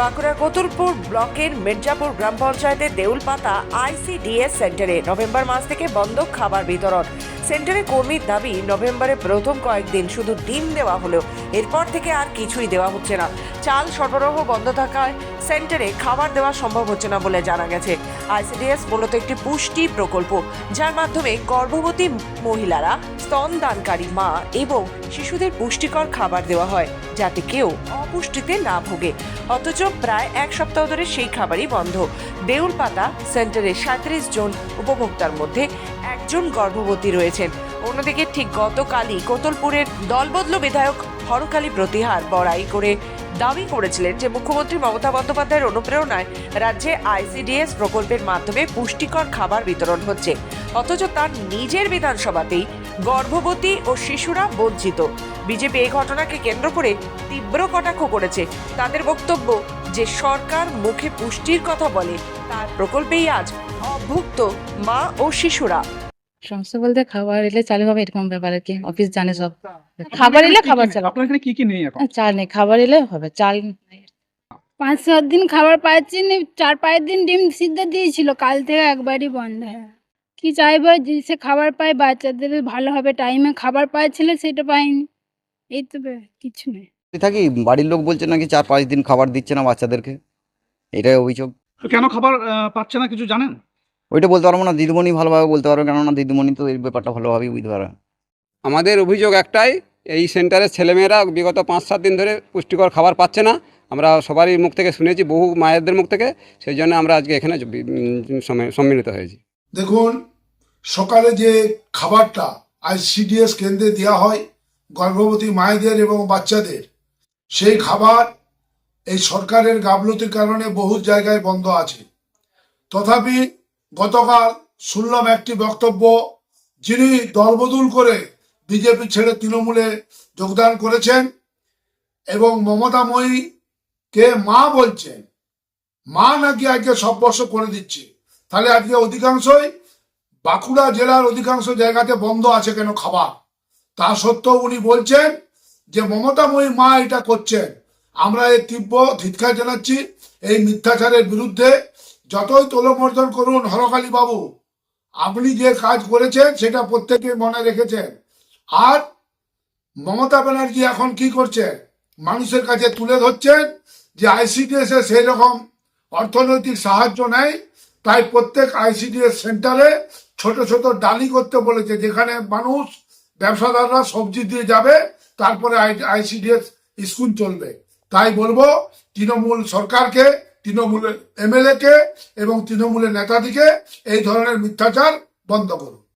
বাঁকুড়ার কতুরপুর ব্লকের মির্জাপুর গ্রাম পঞ্চায়েতের দেউলপাতা আইসিডিএস সেন্টারে নভেম্বর মাস থেকে বন্ধ খাবার বিতরণ। সেন্টারে কর্মীর দাবি, নভেম্বরের প্রথম কয়েকদিন শুধু ডিম দেওয়া হলেও এরপর থেকে আর কিছুই দেওয়া হচ্ছে না। চাল সরবরাহ বন্ধ থাকায় সেন্টারে খাবার দেওয়া সম্ভব হচ্ছে না বলে জানা গেছে। আইসিডিএস মূলত একটি পুষ্টি প্রকল্প, যার মাধ্যমে গর্ভবতী মহিলারা স্তনদানকারী মা এবং শিশুদের পুষ্টিকর খাবার দেওয়া হয়, যাতে কেউ অপুষ্টিতে না ভোগে। অথচ প্রায় এক সপ্তাহ ধরে সেই খাবারই বন্ধ। দেউলপাতা সেন্টারে সাঁত্রিশ জন উপভোক্তার মধ্যে একজন গর্ভবতী রয়েছেন। অন্যদিকে ঠিক গতকালই কোতলপুরের দলবদল বিধায়ক হরকালী প্রতিহার বড়াই করে দাবি করেছিলেন যে মুখ্যমন্ত্রী মমতা বন্দ্যোপাধ্যায়ের অনুপ্রেরণায় রাজ্যে আইসিডিএস প্রকল্পের মাধ্যমে পুষ্টিকর খাবার বিতরণ হচ্ছে। অথচ তার নিজের বিধানসভাতেই গর্ভবতী ও শিশুরা বঞ্চিত। বিজেপি এই ঘটনাকে কেন্দ্র করে তীব্র কটাক্ষ করেছে। তাদের বক্তব্য যে সরকার মুখে পুষ্টির কথা বলে, তার প্রকল্পেই আজ অভুক্ত মা ও শিশুরা। সমস্যা বলতে খাবার এলে চালু হবে এরকম ব্যাপার আর কি অফিস জানে সব। খাবার এলে খাবার চালু। আপনার এখানে কি কি নেই এখন? চাল নেই খাবার এলে হবে চাল পাঁচ সাত দিন খাবার পাচ্ছি না চার পাঁচ দিন ডিম সিদ্ধ দিয়েছিল কাল থেকে একবারই বন্ধ। হ্যাঁ কি চাইব যে সে খাবার পায় বাচ্চাদের ভালো হবে টাইমে খাবার পাচ্ছিল সেটা পাইনি। এই তো কিছু নেই। থাকি বাড়ির লোক বলছে নাকি চার পাঁচ দিন খাবার দিচ্ছে না বাচ্চাদেরকে? এটাই অভিযোগ। তো কেন খাবার আহ, পাচ্ছে না কিছু জানেন? ওইটা বলতে পারব না দিদিমণি ভালোভাবে বলতে পারবে কেননা দিদিমণি তো এই ব্যাপারটা ভালোভাবেই বুঝতে পারবে আমাদের অভিযোগ একটাই এই সেন্টারের ছেলেমেয়েরা বিগত পাঁচ সাত দিন ধরে পুষ্টিকর খাবার পাচ্ছে না। আমরা সবারই মুখ থেকে শুনেছি বহু মায়েদের মুখ থেকে সেই জন্য আমরা আজকে এখানে সম্মিলিত হয়েছি। দেখুন সকালে যে খাবারটা আইসিডিএস কেন্দ্রে দেওয়া হয় গর্ভবতী মায়েদের এবং বাচ্চাদের সেই খাবার এই সরকারের গাফলতির কারণে বহু জায়গায় বন্ধ আছে। তথাপি গতকাল শুনলাম একটি বক্তব্য, যিনি দলবদল করে বিজেপি ছেড়ে তৃণমূলে যোগদান করেছেন এবং মমতাময়ী কে মা বলছেন। মা নাকি আজকে সব বর্ষ করে দিচ্ছে। তাহলে আজকে অধিকাংশই বাঁকুড়া জেলার অধিকাংশ জায়গাতে বন্ধ আছে কেন খাবার? তা সত্ত্বেও উনি বলছেন যে মমতাময়ী মা এটা করছেন। আমরা এই তীব্র ধিৎকার জানাচ্ছি এই মিথ্যাচারের বিরুদ্ধে। যতই তোলমর্দন করুন, হরকালী বাবু, আপনি যে কাজ করেছেন, সেটা প্রত্যেকে মনে রেখেছেন। আর মমতা ব্যানার্জি এখন কি করছেন? মানুষের কাছে তুলে ধরছেন যে আইসিডিএস এ সেই রকম অর্থনৈতিক সাহায্য নেয় তাই প্রত্যেক আইসিডিএস সেন্টারে ছোট ছোট ডালি করতে বলেছে, যেখানে মানুষ, ব্যবসাদাররা সবজি দিয়ে যাবে, তারপরে আইসিডিএস স্কুল চলবে। তাই বলব তৃণমূল সরকারকে তৃণমূলের এমএলএ কে এবং তৃণমূলের নেতাদিকে এই ধরনের মিথ্যাচার বন্ধ করুন।